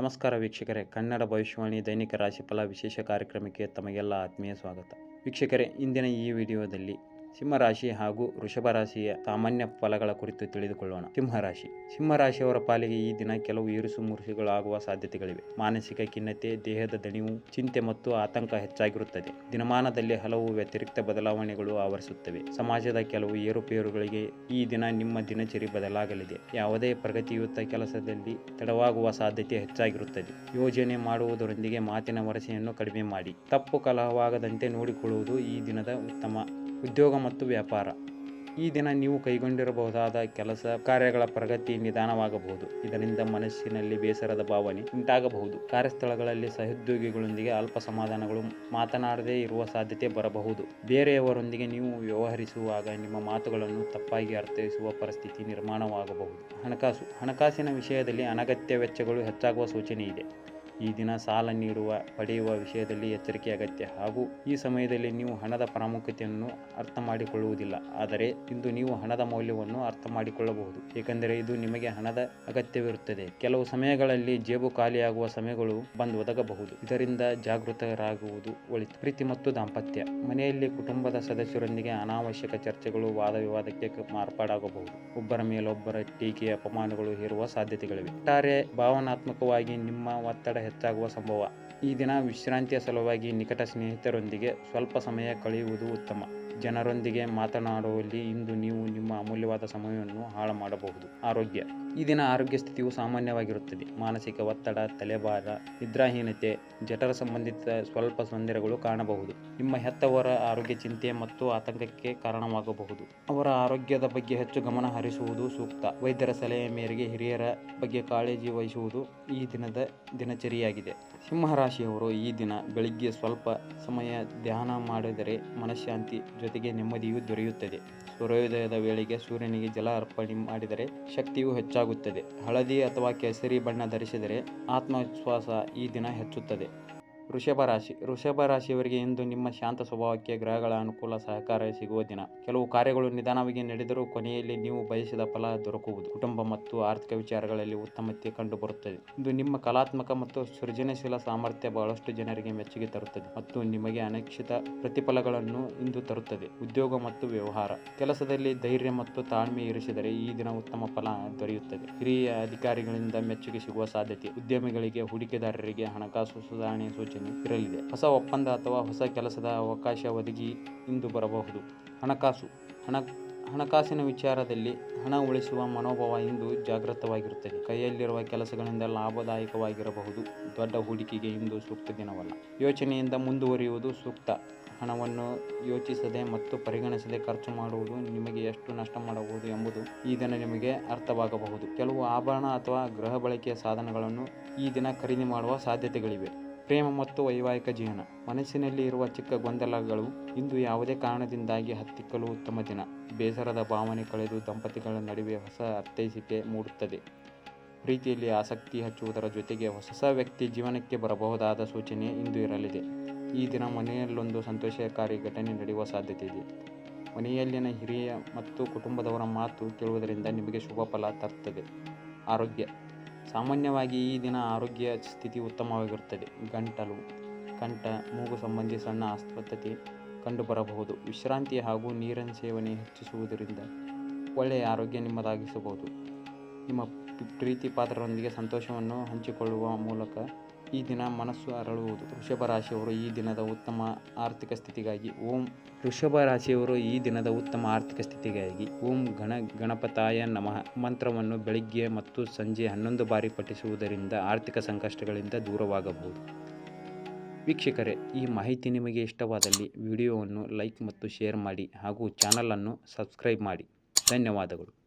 ನಮಸ್ಕಾರ ವೀಕ್ಷಕರೇ, ಕನ್ನಡ ಭವಿಷ್ಯವಾಣಿ ದೈನಿಕ ರಾಶಿಫಲ ವಿಶೇಷ ಕಾರ್ಯಕ್ರಮಕ್ಕೆ ತಮಗೆಲ್ಲ ಆತ್ಮೀಯ ಸ್ವಾಗತ. ವೀಕ್ಷಕರೇ, ಇಂದಿನ ಈ ವಿಡಿಯೋದಲ್ಲಿ ಸಿಂಹರಾಶಿ ಹಾಗೂ ವೃಷಭ ರಾಶಿಯ ಸಾಮಾನ್ಯ ಫಲಗಳ ಕುರಿತು ತಿಳಿದುಕೊಳ್ಳೋಣ. ಸಿಂಹರಾಶಿ. ಸಿಂಹರಾಶಿಯವರ ಪಾಲಿಗೆ ಈ ದಿನ ಕೆಲವು ಇರುಸು ಮುರುಸುಗಳಾಗುವ ಸಾಧ್ಯತೆಗಳಿವೆ. ಮಾನಸಿಕ ಖಿನ್ನತೆ, ದೇಹದ ದಣಿವು, ಚಿಂತೆ ಮತ್ತು ಆತಂಕ ಹೆಚ್ಚಾಗಿರುತ್ತದೆ. ದಿನಮಾನದಲ್ಲಿ ಹಲವು ವ್ಯತಿರಿಕ್ತ ಬದಲಾವಣೆಗಳು ಆವರಿಸುತ್ತವೆ. ಸಮಾಜದ ಕೆಲವು ಏರುಪೇರುಗಳಿಗೆ ಈ ದಿನ ನಿಮ್ಮ ದಿನಚರಿ ಬದಲಾಗಲಿದೆ. ಯಾವುದೇ ಪ್ರಗತಿಯುತ ಕೆಲಸದಲ್ಲಿ ತಡವಾಗುವ ಸಾಧ್ಯತೆ ಹೆಚ್ಚಾಗಿರುತ್ತದೆ. ಯೋಜನೆ ಮಾಡುವುದರೊಂದಿಗೆ ಮಾತಿನ ವರಸೆಯನ್ನು ಕಡಿಮೆ ಮಾಡಿ. ತಪ್ಪು ಕಲಹವಾಗದಂತೆ ನೋಡಿಕೊಳ್ಳುವುದು ಈ ದಿನದ ಉತ್ತಮ ಉದ್ಯೋಗ ಮತ್ತು ವ್ಯಾಪಾರ. ಈ ದಿನ ನೀವು ಕೈಗೊಂಡಿರಬಹುದಾದ ಕೆಲಸ, ಕಾರ್ಯಗಳ ಪ್ರಗತಿ ನಿಧಾನವಾಗಬಹುದು. ಇದರಿಂದ ಮನಸ್ಸಿನಲ್ಲಿ ಬೇಸರದ ಭಾವನೆ ಉಂಟಾಗಬಹುದು. ಕಾರ್ಯಸ್ಥಳಗಳಲ್ಲಿ ಸಹೋದ್ಯೋಗಿಗಳೊಂದಿಗೆ ಅಲ್ಪ ಸಮಾಧಾನಗಳು ಮಾತನಾಡದೇ ಇರುವ ಸಾಧ್ಯತೆ ಬರಬಹುದು. ಬೇರೆಯವರೊಂದಿಗೆ ನೀವು ವ್ಯವಹರಿಸುವಾಗ ನಿಮ್ಮ ಮಾತುಗಳನ್ನು ತಪ್ಪಾಗಿ ಅರ್ಥೈಸುವ ಪರಿಸ್ಥಿತಿ ನಿರ್ಮಾಣವಾಗಬಹುದು. ಹಣಕಾಸು. ಹಣಕಾಸಿನ ವಿಷಯದಲ್ಲಿ ಅನಗತ್ಯ ವೆಚ್ಚಗಳು ಹೆಚ್ಚಾಗುವ ಸೂಚನೆ ಇದೆ ಈ ದಿನ ಸಾಲ ನೀಡುವ, ಪಡೆಯುವ ವಿಷಯದಲ್ಲಿ ಎಚ್ಚರಿಕೆ ಅಗತ್ಯ. ಹಾಗೂ ಈ ಸಮಯದಲ್ಲಿ ನೀವು ಹಣದ ಪ್ರಾಮುಖ್ಯತೆಯನ್ನು ಅರ್ಥ ಮಾಡಿಕೊಳ್ಳುವುದಿಲ್ಲ ಆದರೆ ಇಂದು ನೀವು ಹಣದ ಮೌಲ್ಯವನ್ನು ಅರ್ಥ ಮಾಡಿಕೊಳ್ಳಬಹುದು ಏಕೆಂದರೆ ಇದು ನಿಮಗೆ ಹಣದ ಅಗತ್ಯವಿರುತ್ತದೆ. ಕೆಲವು ಸಮಯಗಳಲ್ಲಿ ಜೇಬು ಖಾಲಿಯಾಗುವ ಸಮಯಗಳು ಬಂದು ಒದಗಬಹುದು. ಇದರಿಂದ ಜಾಗೃತರಾಗುವುದು ಒಳಿತು. ಪ್ರೀತಿ ಮತ್ತು ದಾಂಪತ್ಯ. ಮನೆಯಲ್ಲಿ ಕುಟುಂಬದ ಸದಸ್ಯರೊಂದಿಗೆ ಅನಾವಶ್ಯಕ ಚರ್ಚೆಗಳು ವಾದ ವಿವಾದಕ್ಕೆ ಮಾರ್ಪಾಡಾಗಬಹುದು. ಒಬ್ಬರ ಮೇಲೊಬ್ಬರ ಟೀಕೆ ಅಪಮಾನಗಳು ಹೇರುವ ಸಾಧ್ಯತೆಗಳಿವೆ. ಒಟ್ಟಾರೆ ಭಾವನಾತ್ಮಕವಾಗಿ ನಿಮ್ಮ ಒತ್ತಡ ಹೆಚ್ಚಾಗುವ ಸಂಭವ. ಈ ದಿನ ವಿಶ್ರಾಂತಿಯ ಸಲುವಾಗಿ ನಿಕಟ ಸ್ನೇಹಿತರೊಂದಿಗೆ ಸ್ವಲ್ಪ ಸಮಯ ಕಳೆಯುವುದು ಉತ್ತಮ. ಜನರೊಂದಿಗೆ ಮಾತನಾಡುವಲ್ಲಿ ಇಂದು ನೀವು ನಿಮ್ಮ ಅಮೂಲ್ಯವಾದ ಸಮಯವನ್ನು ಹಾಳು ಮಾಡಬಹುದು. ಆರೋಗ್ಯ. ಈ ದಿನ ಆರೋಗ್ಯ ಸ್ಥಿತಿಯು ಸಾಮಾನ್ಯವಾಗಿರುತ್ತದೆ. ಮಾನಸಿಕ ಒತ್ತಡ ತಲೆಭಾರ ನಿದ್ರಾಹೀನತೆ, ಜಠರ ಸಂಬಂಧಿತ ಸ್ವಲ್ಪ ತೊಂದರೆಗಳು ಕಾಣಬಹುದು. ನಿಮ್ಮ ಹೆತ್ತವರ ಆರೋಗ್ಯ ಚಿಂತೆ ಮತ್ತು ಆತಂಕಕ್ಕೆ ಕಾರಣವಾಗಬಹುದು. ಅವರ ಆರೋಗ್ಯದ ಬಗ್ಗೆ ಹೆಚ್ಚು ಗಮನ ಹರಿಸುವುದು ಸೂಕ್ತ. ವೈದ್ಯರ ಸಲಹೆ ಮೇರೆಗೆ ಹಿರಿಯರ ಬಗ್ಗೆ ಕಾಳಜಿ ವಹಿಸುವುದು ಈ ದಿನದ ದಿನಚರಿಯಾಗಿದೆ. ಸಿಂಹರಾಶಿಯವರು ಈ ದಿನ ಬೆಳಿಗ್ಗೆ ಸ್ವಲ್ಪ ಸಮಯ ಧ್ಯಾನ ಮಾಡಿದರೆ ಮನಃಶಾಂತಿ ಜೊತೆಗೆ ನೆಮ್ಮದಿಯೂ ದೊರೆಯುತ್ತದೆ. ಸೂರ್ಯೋದಯದ ವೇಳೆಗೆ ಸೂರ್ಯನಿಗೆ ಜಲ ಅರ್ಪಣೆ ಮಾಡಿದರೆ ಶಕ್ತಿಯು ಹೆಚ್ಚಾಗುತ್ತದೆ. ಹಳದಿ ಅಥವಾ ಕೇಸರಿ ಬಣ್ಣ ಧರಿಸಿದರೆ ಆತ್ಮವಿಶ್ವಾಸ ಈ ದಿನ ಹೆಚ್ಚುತ್ತದೆ. ವೃಷಭ ರಾಶಿ, ವೃಷಭ ರಾಶಿಯವರಿಗೆ ಇಂದು ನಿಮ್ಮ ಶಾಂತ ಸ್ವಭಾವಕ್ಕೆ ಗ್ರಹಗಳ ಅನುಕೂಲ ಸಹಕಾರ ಸಿಗುವ ದಿನ. ಕೆಲವು ಕಾರ್ಯಗಳು ನಿಧಾನವಾಗಿ ನಡೆದರೂ ಕೊನೆಯಲ್ಲಿ ನೀವು ಬಯಸಿದ ಫಲ ದೊರಕುವುದು. ಕುಟುಂಬ ಮತ್ತು ಆರ್ಥಿಕ ವಿಚಾರಗಳಲ್ಲಿ ಉತ್ತಮತೆ ಕಂಡುಬರುತ್ತದೆ. ಇಂದು ನಿಮ್ಮ ಕಲಾತ್ಮಕ ಮತ್ತು ಸೃಜನಶೀಲ ಸಾಮರ್ಥ್ಯ ಬಹಳಷ್ಟು ಜನರಿಗೆ ಮೆಚ್ಚುಗೆ ತರುತ್ತದೆ ಮತ್ತು ನಿಮಗೆ ಅನಿಶ್ಚಿತ ಪ್ರತಿಫಲಗಳನ್ನು ಇಂದು ತರುತ್ತದೆ. ಉದ್ಯೋಗ ಮತ್ತು ವ್ಯವಹಾರ. ಕೆಲಸದಲ್ಲಿ ಧೈರ್ಯ ಮತ್ತು ತಾಳ್ಮೆ ಇರಿಸಿದರೆ ಈ ದಿನ ಉತ್ತಮ ಫಲ ದೊರೆಯುತ್ತದೆ. ಹಿರಿಯ ಅಧಿಕಾರಿಗಳಿಂದ ಮೆಚ್ಚುಗೆ ಸಿಗುವ ಸಾಧ್ಯತೆ. ಉದ್ಯಮಿಗಳಿಗೆ, ಹೂಡಿಕೆದಾರರಿಗೆ ಹಣಕಾಸು ಸುಧಾರಣೆ ಸೂಚನೆ ಇರಲಿದೆ. ಹೊಸ ಒಪ್ಪಂದ ಅಥವಾ ಹೊಸ ಕೆಲಸದ ಅವಕಾಶ ಒದಗಿ ಇಂದು ಬರಬಹುದು. ಹಣಕಾಸು, ಹಣ, ಹಣಕಾಸಿನ ವಿಚಾರದಲ್ಲಿ ಹಣ ಉಳಿಸುವ ಮನೋಭಾವ ಇಂದು ಜಾಗೃತವಾಗಿರುತ್ತದೆ. ಕೈಯಲ್ಲಿರುವ ಕೆಲಸಗಳಿಂದ ಲಾಭದಾಯಕವಾಗಿರಬಹುದು. ದೊಡ್ಡ ಹೂಡಿಕೆಗೆ ಇಂದು ಸೂಕ್ತ ದಿನವಲ್ಲ. ಯೋಚನೆಯಿಂದ ಮುಂದುವರಿಯುವುದು ಸೂಕ್ತ. ಹಣವನ್ನು ಯೋಚಿಸದೆ ಮತ್ತು ಪರಿಗಣಿಸದೆ ಖರ್ಚು ಮಾಡುವುದು ನಿಮಗೆ ಎಷ್ಟು ನಷ್ಟ ಮಾಡಬಹುದು ಎಂಬುದು ಈ ದಿನ ನಿಮಗೆ ಅರ್ಥವಾಗಬಹುದು. ಕೆಲವು ಆಭರಣ ಅಥವಾ ಗೃಹ ಬಳಕೆಯ ಸಾಧನಗಳನ್ನು ಈ ದಿನ ಖರೀದಿ ಮಾಡುವ ಸಾಧ್ಯತೆಗಳಿವೆ. ಪ್ರೇಮ ಮತ್ತು ವೈವಾಹಿಕ ಜೀವನ. ಮನಸ್ಸಿನಲ್ಲಿ ಇರುವ ಚಿಕ್ಕ ಗೊಂದಲಗಳು ಇಂದು ಯಾವುದೇ ಕಾರಣದಿಂದಾಗಿ ಹತ್ತಿಕ್ಕಲು ಉತ್ತಮ ದಿನ. ಬೇಸರದ ಭಾವನೆ ಕಳೆದು ದಂಪತಿಗಳ ನಡುವೆ ಹೊಸ ಅರ್ಥೈಸಿಕೆ ಮೂಡುತ್ತದೆ. ಪ್ರೀತಿಯಲ್ಲಿ ಆಸಕ್ತಿ ಹಚ್ಚುವುದರ ಜೊತೆಗೆ ಹೊಸ ವ್ಯಕ್ತಿ ಜೀವನಕ್ಕೆ ಬರಬಹುದಾದ ಸೂಚನೆ ಇಂದು ಇರಲಿದೆ. ಈ ದಿನ ಮನೆಯಲ್ಲೊಂದು ಸಂತೋಷಕಾರಿ ಘಟನೆ ನಡೆಯುವ ಸಾಧ್ಯತೆ ಇದೆ ಮನೆಯಲ್ಲಿನ ಹಿರಿಯ ಮತ್ತು ಕುಟುಂಬದವರ ಮಾತು ಕೇಳುವುದರಿಂದ ನಿಮಗೆ ಶುಭ ಫಲ ತರುತ್ತದೆ ಆರೋಗ್ಯ. ಸಾಮಾನ್ಯವಾಗಿ ಈ ದಿನ ಆರೋಗ್ಯ ಸ್ಥಿತಿ ಉತ್ತಮವಾಗಿರುತ್ತದೆ. ಗಂಟಲು, ಕಂಠ, ಮೂಗು ಸಂಬಂಧಿ ಸಣ್ಣ ಅಸ್ವಸ್ಥತೆ ಕಂಡುಬರಬಹುದು. ವಿಶ್ರಾಂತಿ ಹಾಗೂ ನೀರಿನ ಸೇವನೆ ಹೆಚ್ಚಿಸುವುದರಿಂದ ಒಳ್ಳೆಯ ಆರೋಗ್ಯ ನಿಮ್ಮದಾಗಿಸಬಹುದು. ನಿಮ್ಮ ಪ್ರೀತಿ ಪಾತ್ರರೊಂದಿಗೆ ಸಂತೋಷವನ್ನು ಹಂಚಿಕೊಳ್ಳುವ ಮೂಲಕ ಈ ದಿನ ಮನಸ್ಸು ಅರಳುವುದು. ವೃಷಭ ರಾಶಿಯವರು ಈ ದಿನದ ಉತ್ತಮ ಆರ್ಥಿಕ ಸ್ಥಿತಿಗಾಗಿ. ಓಂ ವೃಷಭ ರಾಶಿಯವರು ಈ ದಿನದ ಉತ್ತಮ ಆರ್ಥಿಕ ಸ್ಥಿತಿಗಾಗಿ. ಓಂ ಗಣ ಗಣಪತಾಯ ನಮಃ. ಮಂತ್ರವನ್ನು ಬೆಳಿಗ್ಗೆ ಮತ್ತು ಸಂಜೆ ಹನ್ನೊಂದು ಬಾರಿ ಪಠಿಸುವುದರಿಂದ ಆರ್ಥಿಕ ಸಂಕಷ್ಟಗಳಿಂದ ದೂರವಾಗಬಹುದು. ವೀಕ್ಷಕರೇ, ಈ ಮಾಹಿತಿ ನಿಮಗೆ ಇಷ್ಟವಾದಲ್ಲಿ ವಿಡಿಯೋವನ್ನು ಲೈಕ್ ಮತ್ತು ಶೇರ್ ಮಾಡಿ ಹಾಗೂ ಚಾನಲನ್ನು ಸಬ್ಸ್ಕ್ರೈಬ್ ಮಾಡಿ. ಧನ್ಯವಾದಗಳು.